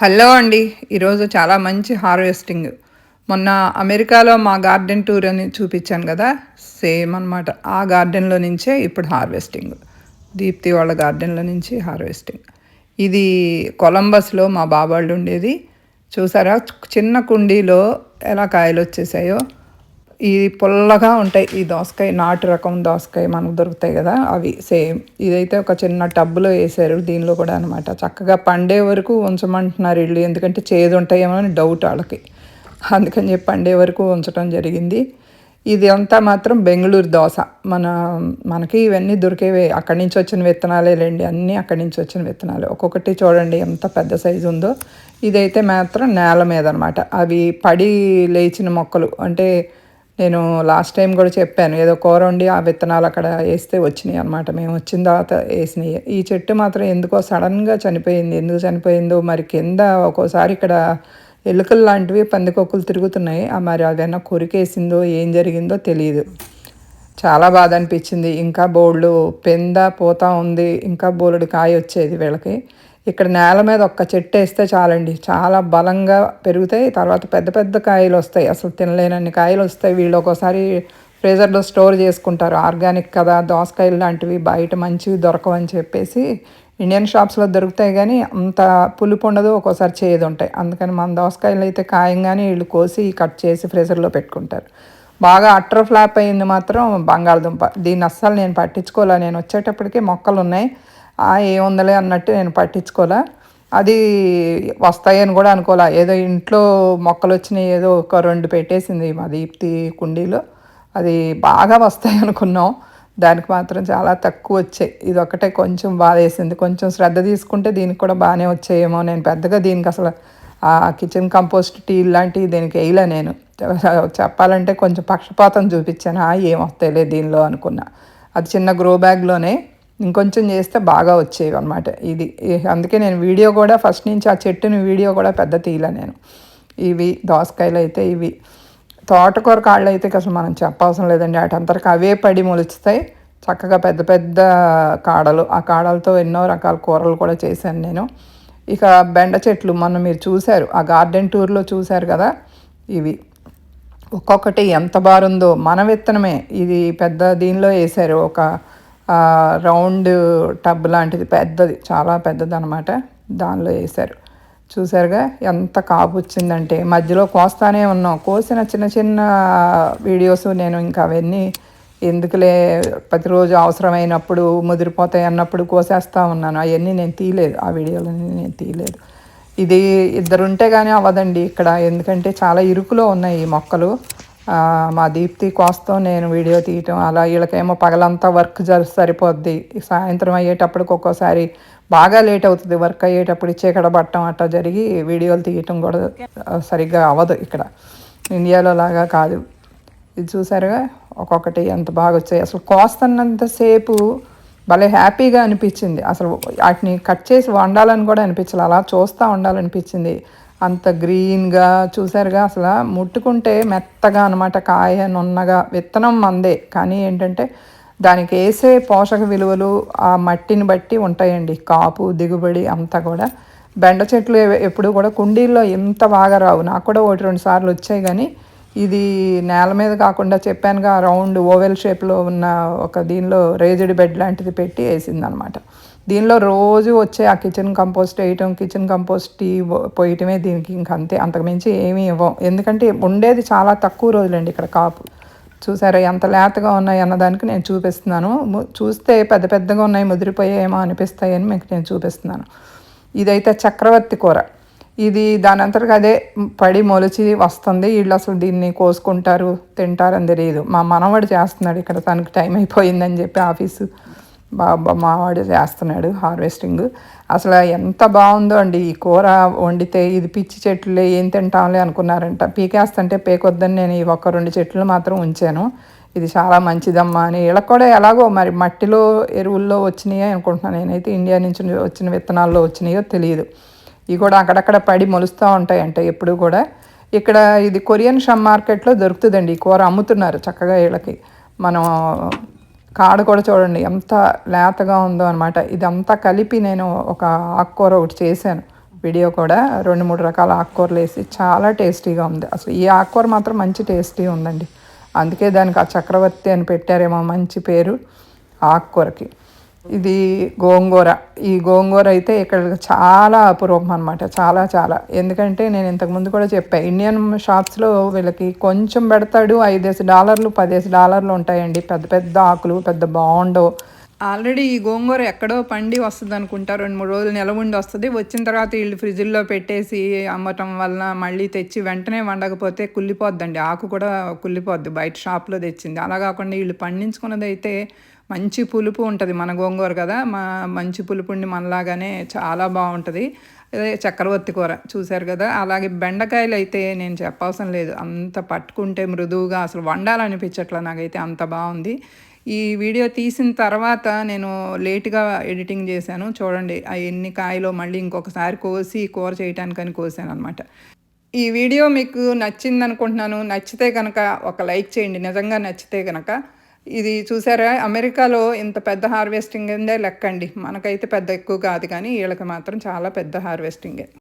Hello అండి. ఈరోజు చాలా మంచి హార్వెస్టింగ్. మొన్న అమెరికాలో మా గార్డెన్ టూర్ అని చూపించాను కదా సేమ్ అనమాట ఆ గార్డెన్లో నుంచే ఇప్పుడు హార్వెస్టింగ్. దీప్తి వాళ్ళ గార్డెన్లో నుంచి హార్వెస్టింగ్. ఇది కొలంబస్లో మా బాబాళ్ళు ఉండేది. చూసారా? చిన్న కుండీలో ఎలా కాయలు వచ్చేసాయో. ఈ పుల్లగా ఉంటాయి. ఈ దోసకాయ నాటు రకం దోసకాయ మనకు దొరుకుతాయి కదా అవి సేమ్. ఇదైతే ఒక చిన్న టబ్బులో వేసారు. దీనిలో కూడా అనమాట చక్కగా పండే వరకు ఉంచమంటున్నారు ఇల్లు ఎందుకంటే చేదు ఉంటాయేమో అని డౌట్ వాళ్ళకి. అందుకని చెప్పి పండే వరకు ఉంచడం జరిగింది. ఇది అంతా మాత్రం బెంగళూరు దోశ మన మనకి ఇవన్నీ దొరికేవి. అక్కడి నుంచి వచ్చిన విత్తనాలే లేండి. అన్నీ అక్కడి నుంచి వచ్చిన విత్తనాలు. ఒక్కొక్కటి చూడండి ఎంత పెద్ద సైజు ఉందో. ఇదైతే మాత్రం నేల మీద అనమాట అవి పడి లేచిన మొక్కలు. అంటే నేను లాస్ట్ టైం కూడా చెప్పాను ఏదో కూర వండి ఆ విత్తనాలు అక్కడ వేస్తే వచ్చినాయి అనమాట మేము వచ్చిన తర్వాత వేసినాయి. ఈ చెట్టు మాత్రం ఎందుకో సడన్గా చనిపోయింది. ఎందుకు చనిపోయిందో మరి కింద ఒక్కోసారి ఇక్కడ ఎలుకలు లాంటివి పందికొక్కులు తిరుగుతున్నాయి. ఆ మరి అదైనా కొరికేసిందో ఏం జరిగిందో తెలియదు. చాలా బాధ అనిపించింది. ఇంకా బోళ్ళు పెంద పోతా ఉంది. ఇంకా బోలుడు కాయ వచ్చేది వీళ్ళకి. ఇక్కడ నేల మీద ఒక్క చెట్టు వేస్తే చాలండి. చాలా బలంగా పెరుగుతాయి. తర్వాత పెద్ద పెద్ద కాయలు వస్తాయి. అసలు తినలేనన్ని కాయలు వస్తాయి. వీళ్ళు ఒక్కోసారి ఫ్రీజర్లో స్టోర్ చేసుకుంటారు. ఆర్గానిక్ కదా దోసకాయలు లాంటివి బయట మంచివి దొరకవని చెప్పేసి ఇండియన్ షాప్స్లో దొరుకుతాయి కానీ అంత పులుపు ఉండదు. ఒక్కోసారి చేయదు ఉంటాయి. అందుకని మన దోసకాయలు అయితే కాయంగానే వీళ్ళు కోసి కట్ చేసి ఫ్రీజర్లో పెట్టుకుంటారు. బాగా అట్టర్ ఫ్లాప్ అయింది మాత్రం బంగాళదుంప. దీన్ని అస్సలు నేను పట్టించుకోలే. నేను వచ్చేటప్పటికే మొక్కలు ఉన్నాయి ఏముందలే అన్నట్టు నేను పట్టించుకోలే. అది వస్తాయని కూడా అనుకోలే. ఏదో ఇంట్లో మొక్కలు వచ్చినాయి ఏదో ఒక రెండు పెట్టేసింది మా దీప్తి కుండీలో. అది బాగా వస్తాయి అనుకున్నాం. దానికి మాత్రం చాలా తక్కువ వచ్చాయి. ఇది ఒకటే కొంచెం బాధ వేసింది కొంచెం శ్రద్ధ తీసుకుంటే దీనికి కూడా బాగానే వచ్చాయేమో. నేను పెద్దగా దీనికి అసలు ఆ కిచెన్ కంపోస్ట్ టీ ఇలాంటివి దీనికి వేయలే నేను. చెప్పాలంటే కొంచెం పక్షపాతం చూపించాను. ఏం వస్తాయిలే దీనిలో అనుకున్నా. అది చిన్న గ్రో బ్యాగ్లోనే ఇంకొంచెం చేస్తే బాగా వచ్చేవి అనమాట ఇది అందుకే నేను వీడియో కూడా ఫస్ట్ నుంచి ఆ చెట్టుని వీడియో కూడా పెద్ద తీయలే నేను. ఇవి దోసకాయలు అయితే ఇవి. తోటకూర కాళ్ళు అయితే అసలు మనం చెప్పవసరం లేదండి. వాటంతరకు అవే పడి మొలుస్తాయి. చక్కగా పెద్ద పెద్ద కాడలు. ఆ కాడలతో ఎన్నో రకాల కూరలు కూడా చేశాను నేను. ఇక బెండ చెట్లు మొన్న మీరు చూశారు. ఆ గార్డెన్ టూర్లో చూశారు కదా ఇవి. ఒక్కొక్కటి ఎంత బారుందో మన విత్తనమే. ఇది పెద్ద దీనిలో వేశారు. ఒక రౌండ్ టబ్ లాంటిది పెద్దది చాలా పెద్దది అనమాట దానిలో వేశారు. చూసారుగా ఎంత కాపు వచ్చిందంటే మధ్యలో కోస్తానే ఉన్నాం. కోసిన చిన్న చిన్న వీడియోస్ నేను ఇంకా అవన్నీ ఎందుకులే ప్రతిరోజు అవసరమైనప్పుడు ముదిరిపోతాయి అన్నప్పుడు కోసేస్తూ ఉన్నాను. అవన్నీ నేను తీయలేదు. ఆ వీడియోలన్నీ నేను తీయలేదు. ఇది ఇద్దరుంటే కానీ అవ్వదండి ఇక్కడ. ఎందుకంటే చాలా ఇరుకులో ఉన్నాయి ఈ మొక్కలు. మా దీప్తి కోస్తం నేను వీడియో తీయటం అలా వీళ్ళకేమో పగలంతా వర్క్ సరిపోద్ది. సాయంత్రం అయ్యేటప్పటికి ఒక్కోసారి బాగా లేట్ అవుతుంది వర్క్ అయ్యేటప్పుడు చీకడబట్టం పట్టడం అట్లా జరిగి వీడియోలు తీయటం కూడా సరిగ్గా అవ్వదు ఇక్కడ. ఇండియాలో లాగా కాదు. ఇది చూసారుగా? ఒక్కొక్కటి ఎంత బాగా వచ్చాయి. అసలు కోస్తున్నంతసేపు భలే హ్యాపీగా అనిపించింది. అసలు వాటిని కట్ చేసి వండాలని కూడా అనిపించాలి. అలా చూస్తూ ఉండాలనిపించింది. అంత గ్రీన్గా చూసారుగా అసలు ముట్టుకుంటే మెత్తగా అనమాట కాయ నున్నగా. విత్తనం మందే. కానీ ఏంటంటే దానికి వేసే పోషక విలువలు ఆ మట్టిని బట్టి ఉంటాయండి. కాపు దిగుబడి అంతా కూడా. బెండ చెట్లు ఎప్పుడు కూడా కుండీల్లో ఎంత బాగా రావు. నాకు కూడా ఒకటి రెండు సార్లు వచ్చాయి కానీ ఇది నేల మీద కాకుండా చెప్పానుగా రౌండ్ ఓవెల్ షేప్లో ఉన్న ఒక దీనిలో రేజుడ్ బెడ్ లాంటిది పెట్టి వేసింది అనమాట దీనిలో రోజు వచ్చే ఆ కిచెన్ కంపోస్ట్ వేయటం కిచెన్ కంపోస్ట్ టీ పోయటమే దీనికి ఇంక అంతే. అంతకుమించి ఏమీ ఇవ్వం. ఎందుకంటే ఉండేది చాలా తక్కువ రోజులండి ఇక్కడ కాపు. చూసారా ఎంత లేతగా ఉన్నాయి అన్నదానికి నేను చూపిస్తున్నాను. చూస్తే పెద్ద పెద్దగా ఉన్నాయి ముదిరిపోయేమో అనిపిస్తాయని మీకు నేను చూపిస్తున్నాను. ఇదైతే చక్రవర్తి కూర. ఇది దాని అంతటికి అదే పడి మొలిచి వస్తుంది. వీళ్ళు అసలు దీన్ని కోసుకుంటారు తింటారని తెలియదు. మా మనవాడు చేస్తున్నాడు ఇక్కడ తనకి టైం అయిపోయిందని చెప్పి ఆఫీసు బాబా మావాడు చేస్తున్నాడు హార్వెస్టింగ్. అసలు ఎంత బాగుందో అండి ఈ కూర వండితే ఇది పిచ్చి చెట్లు ఏం తింటాంలే అనుకున్నారంట. పీకేస్తుంటే పేకొద్దని నేను ఈ ఒక్క రెండు చెట్లు మాత్రం ఉంచాను. ఇది చాలా మంచిదమ్మా అని. వీళ్ళకి కూడా ఎలాగో మరి మట్టిలో ఎరువుల్లో వచ్చినాయో అనుకుంటున్నాను నేనైతే. ఇండియా నుంచి వచ్చిన విత్తనాల్లో వచ్చినాయో తెలియదు. ఇవి కూడా అక్కడక్కడ పడి మొలుస్తూ ఉంటాయంట ఎప్పుడు కూడా. ఇక్కడ ఇది కొరియన్ షమ్ మార్కెట్లో దొరుకుతుందండి. ఈ కూర అమ్ముతున్నారు చక్కగా వీళ్ళకి. మనం కాడ కూడా చూడండి ఎంత లేతగా ఉందో అనమాట ఇదంతా కలిపి నేను ఒక ఆకుకూర ఒకటి చేశాను. వీడియో కూడా రెండు మూడు రకాల ఆకుకూరలు వేసి చాలా టేస్టీగా ఉంది. అసలు ఈ ఆకుకూర మాత్రం మంచి టేస్టీ ఉందండి. అందుకే దానికి ఆ చక్రవర్తి అని పెట్టారేమో మంచి పేరు ఆకుకూరకి. ఇది గోంగూర. ఈ గోంగూర అయితే ఇక్కడ చాలా అపురూపం అనమాట చాలా చాలా. ఎందుకంటే నేను ఇంతకుముందు కూడా చెప్పాను ఇండియన్ షాప్స్లో వీళ్ళకి కొంచెం పెడతాడు ఐదేసి డాలర్లు పదేసి డాలర్లు ఉంటాయండి. పెద్ద పెద్ద ఆకులు పెద్ద బాగుండవు ఆల్రెడీ ఈ గోంగూర ఎక్కడో పండి వస్తుంది అనుకుంటారు రెండు మూడు రోజులు నెల ఉండి వస్తుంది. వచ్చిన తర్వాత వీళ్ళు ఫ్రిడ్జ్లో పెట్టేసి అమ్మటం వలన మళ్ళీ తెచ్చి వెంటనే వండకపోతే కుళ్ళిపోద్దండి. ఆకు కూడా కుళ్ళిపోద్ది. బయట షాప్లో తెచ్చింది. అలా కాకుండా వీళ్ళు పండించుకున్నది అయితే మంచి పులుపు ఉంటుంది మన గోంగూర కదా మా మంచి పులుపుండి మనలాగానే చాలా బాగుంటుంది. అదే చక్రవర్తి కూర చూశారు కదా అలాగే బెండకాయలు అయితే నేను చెప్పవసరం లేదు అంత పట్టుకుంటే మృదువుగా అసలు వండాలనిపించట్లా నాకైతే అంత బాగుంది. ఈ వీడియో తీసిన తర్వాత నేను లేట్గా ఎడిటింగ్ చేశాను చూడండి ఆ ఎన్ని కాయలో మళ్ళీ ఇంకొకసారి కోసి కూర చేయటానికని కోసాను అనమాట ఈ వీడియో మీకు నచ్చింది అనుకుంటున్నాను నచ్చితే కనుక ఒక లైక్ చేయండి నిజంగా నచ్చితే కనుక ఇది చూసారా? అమెరికాలో ఇంత పెద్ద హార్వెస్టింగ్ ఉందే లెక్కండి. మనకైతే పెద్ద ఎక్కువ కాదు కానీ వీళ్ళకి మాత్రం చాలా పెద్ద హార్వెస్టింగే.